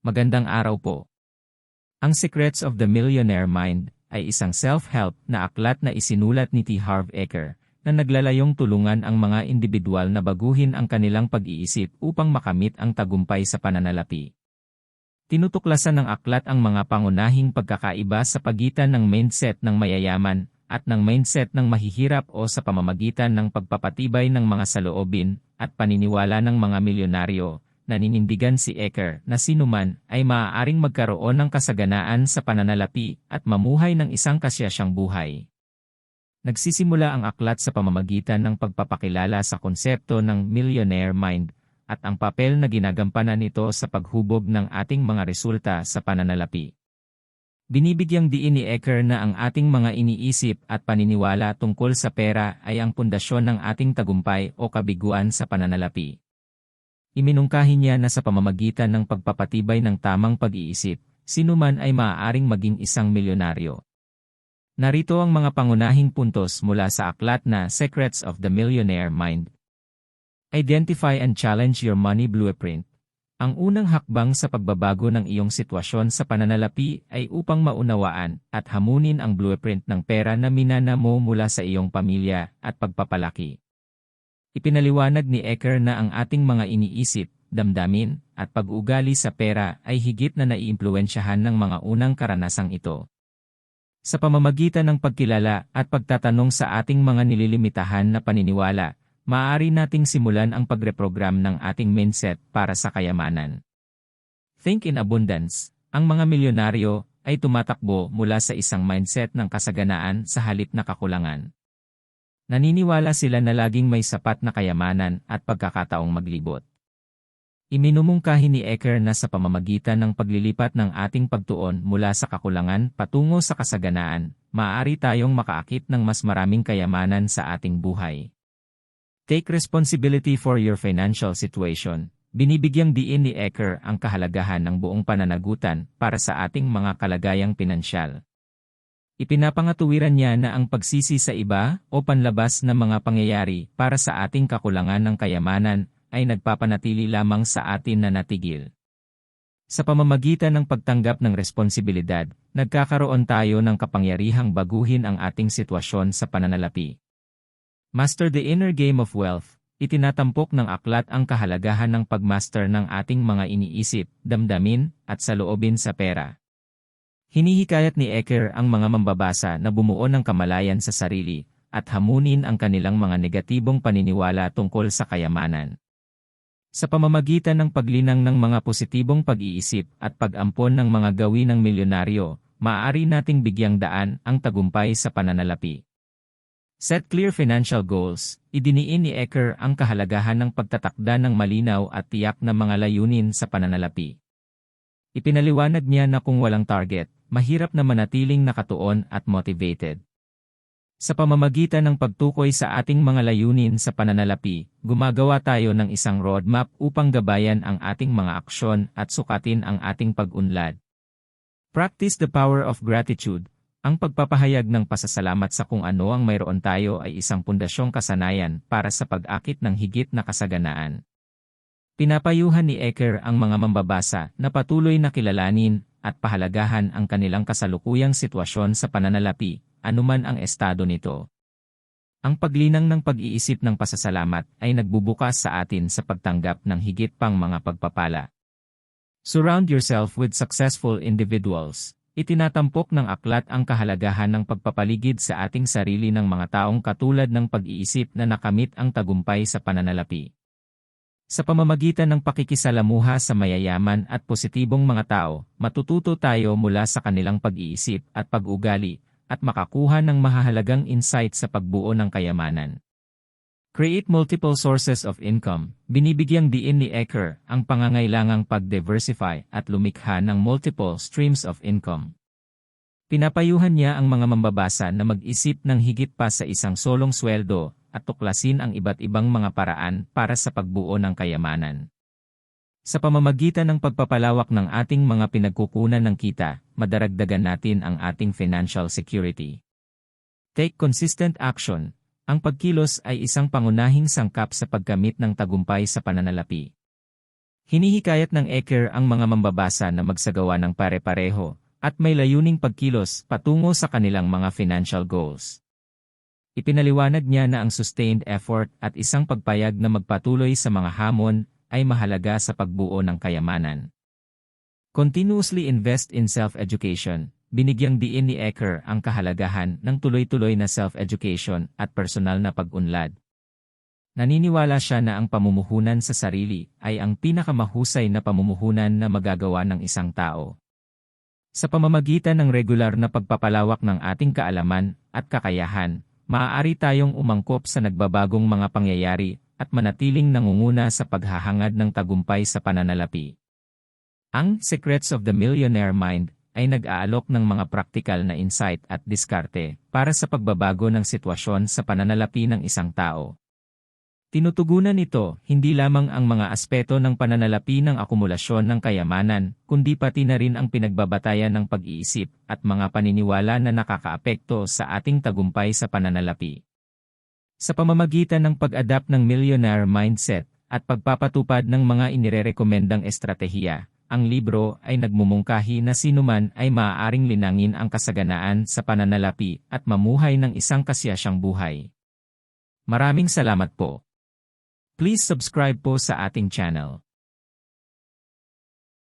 Magandang araw po. Ang Secrets of the Millionaire Mind ay isang self-help na aklat na isinulat ni T. Harv Eker na naglalayong tulungan ang mga individual na baguhin ang kanilang pag-iisip upang makamit ang tagumpay sa pananalapi. Tinutuklasan ng aklat ang mga pangunahing pagkakaiba sa pagitan ng mindset ng mayayaman at ng mindset ng mahihirap o sa pamamagitan ng pagpapatibay ng mga saloobin at paniniwala ng mga milyonaryo naninindigan si Eker na sinuman ay maaaring magkaroon ng kasaganaan sa pananalapi at mamuhay ng isang kasyasyang buhay. Nagsisimula ang aklat sa pamamagitan ng pagpapakilala sa konsepto ng millionaire mind at ang papel na ginagampanan nito sa paghubog ng ating mga resulta sa pananalapi. Binibigyang diin ni Eker na ang ating mga iniisip at paniniwala tungkol sa pera ay ang pundasyon ng ating tagumpay o kabiguan sa pananalapi. Iminungkahi niya na sa pamamagitan ng pagpapatibay ng tamang pag-iisip, sinuman ay maaaring maging isang milyonaryo. Narito ang mga pangunahing puntos mula sa aklat na Secrets of the Millionaire Mind. Identify and challenge your money blueprint. Ang unang hakbang sa pagbabago ng iyong sitwasyon sa pananalapi ay upang maunawaan at hamunin ang blueprint ng pera na minana mo mula sa iyong pamilya at pagpapalaki. Ipinaliwanag ni Eker na ang ating mga iniisip, damdamin, at pag-ugali sa pera ay higit na naiimpluensyahan ng mga unang karanasang ito. Sa pamamagitan ng pagkilala at pagtatanong sa ating mga nililimitahan na paniniwala, maaari nating simulan ang pagreprogram ng ating mindset para sa kayamanan. Think in abundance. Ang mga milyonaryo ay tumatakbo mula sa isang mindset ng kasaganaan sa halip na kakulangan. Naniniwala sila na laging may sapat na kayamanan at pagkakataong maglibot. Iminumungkahi ni Eker na sa pamamagitan ng paglilipat ng ating pagtuon mula sa kakulangan patungo sa kasaganaan, maaari tayong makaakit ng mas maraming kayamanan sa ating buhay. Take responsibility for your financial situation. Binibigyang diin ni Eker ang kahalagahan ng buong pananagutan para sa ating mga kalagayang pinansyal. Ipinapangatuwiran niya na ang pagsisi sa iba o panlabas na mga pangyayari para sa ating kakulangan ng kayamanan ay nagpapanatili lamang sa atin na natigil. Sa pamamagitan ng pagtanggap ng responsibilidad, nagkakaroon tayo ng kapangyarihang baguhin ang ating sitwasyon sa pananalapi. Master the Inner Game of Wealth, itinatampok ng aklat ang kahalagahan ng pagmaster ng ating mga iniisip, damdamin, at saloobin sa pera. Hinihikayat ni Eker ang mga mambabasa na bumuo ng kamalayan sa sarili at hamunin ang kanilang mga negatibong paniniwala tungkol sa kayamanan. Sa pamamagitan ng paglinang ng mga positibong pag-iisip at pag-ampon ng mga gawin ng milyonaryo, maaari nating bigyang daan ang tagumpay sa pananalapi. Set clear financial goals, idiniin ni Eker ang kahalagahan ng pagtatakda ng malinaw at tiyak na mga layunin sa pananalapi. Ipinaliwanag niya na kung walang target, mahirap na manatiling nakatuon at motivated. Sa pamamagitan ng pagtukoy sa ating mga layunin sa pananalapi, gumagawa tayo ng isang roadmap upang gabayan ang ating mga aksyon at sukatin ang ating pag-unlad. Practice the power of gratitude. Ang pagpapahayag ng pasasalamat sa kung ano ang mayroon tayo ay isang pundasyong kasanayan para sa pag-akit ng higit na kasaganaan. Pinapayuhan ni Eker ang mga mambabasa na patuloy na kilalanin at pahalagahan ang kanilang kasalukuyang sitwasyon sa pananalapi, anuman ang estado nito. Ang paglinang ng pag-iisip ng pasasalamat ay nagbubukas sa atin sa pagtanggap ng higit pang mga pagpapala. Surround yourself with successful individuals. Itinatampok ng aklat ang kahalagahan ng pagpapaligid sa ating sarili ng mga taong katulad ng pag-iisip na nakamit ang tagumpay sa pananalapi. Sa pamamagitan ng pakikisalamuha sa mayayaman at positibong mga tao, matututo tayo mula sa kanilang pag-iisip at pag-ugali, at makakuha ng mahahalagang insight sa pagbuo ng kayamanan. Create multiple sources of income. Binibigyang diin ni Eker ang pangangailangang pag-diversify at lumikha ng multiple streams of income. Pinapayuhan niya ang mga mambabasa na mag-isip ng higit pa sa isang solong sweldo at tuklasin ang iba't ibang mga paraan para sa pagbuo ng kayamanan. Sa pamamagitan ng pagpapalawak ng ating mga pinagkukunan ng kita, madaragdagan natin ang ating financial security. Take consistent action. Ang pagkilos ay isang pangunahing sangkap sa pagkamit ng tagumpay sa pananalapi. Hinihikayat ng Eker ang mga mambabasa na magsagawa ng pare-pareho at may layuning pagkilos patungo sa kanilang mga financial goals. Ipinaliwanag niya na ang sustained effort at isang pagpayag na magpatuloy sa mga hamon ay mahalaga sa pagbuo ng kayamanan. Continuously invest in self-education. Binigyang diin ni Eker ang kahalagahan ng tuloy-tuloy na self-education at personal na pag-unlad. Naniniwala siya na ang pamumuhunan sa sarili ay ang pinakamahusay na pamumuhunan na magagawa ng isang tao. Sa pamamagitan ng regular na pagpapalawak ng ating kaalaman at kakayahan, maaari tayong umangkop sa nagbabagong mga pangyayari at manatiling nangunguna sa paghahangad ng tagumpay sa pananalapi. Ang Secrets of the Millionaire Mind ay nag-aalok ng mga praktikal na insight at diskarte para sa pagbabago ng sitwasyon sa pananalapi ng isang tao. Tinutugunan nito hindi lamang ang mga aspeto ng pananalapi ng akumulasyon ng kayamanan, kundi pati na rin ang pinagbabatayan ng pag-iisip at mga paniniwala na nakakaapekto sa ating tagumpay sa pananalapi. Sa pamamagitan ng pag-adapt ng millionaire mindset at pagpapatupad ng mga inirerekomendang estratehiya, ang libro ay nagmumungkahi na sinuman ay maaaring linangin ang kasaganaan sa pananalapi at mamuhay ng isang kasiyasyang buhay. Maraming salamat po. Please subscribe po sa ating channel.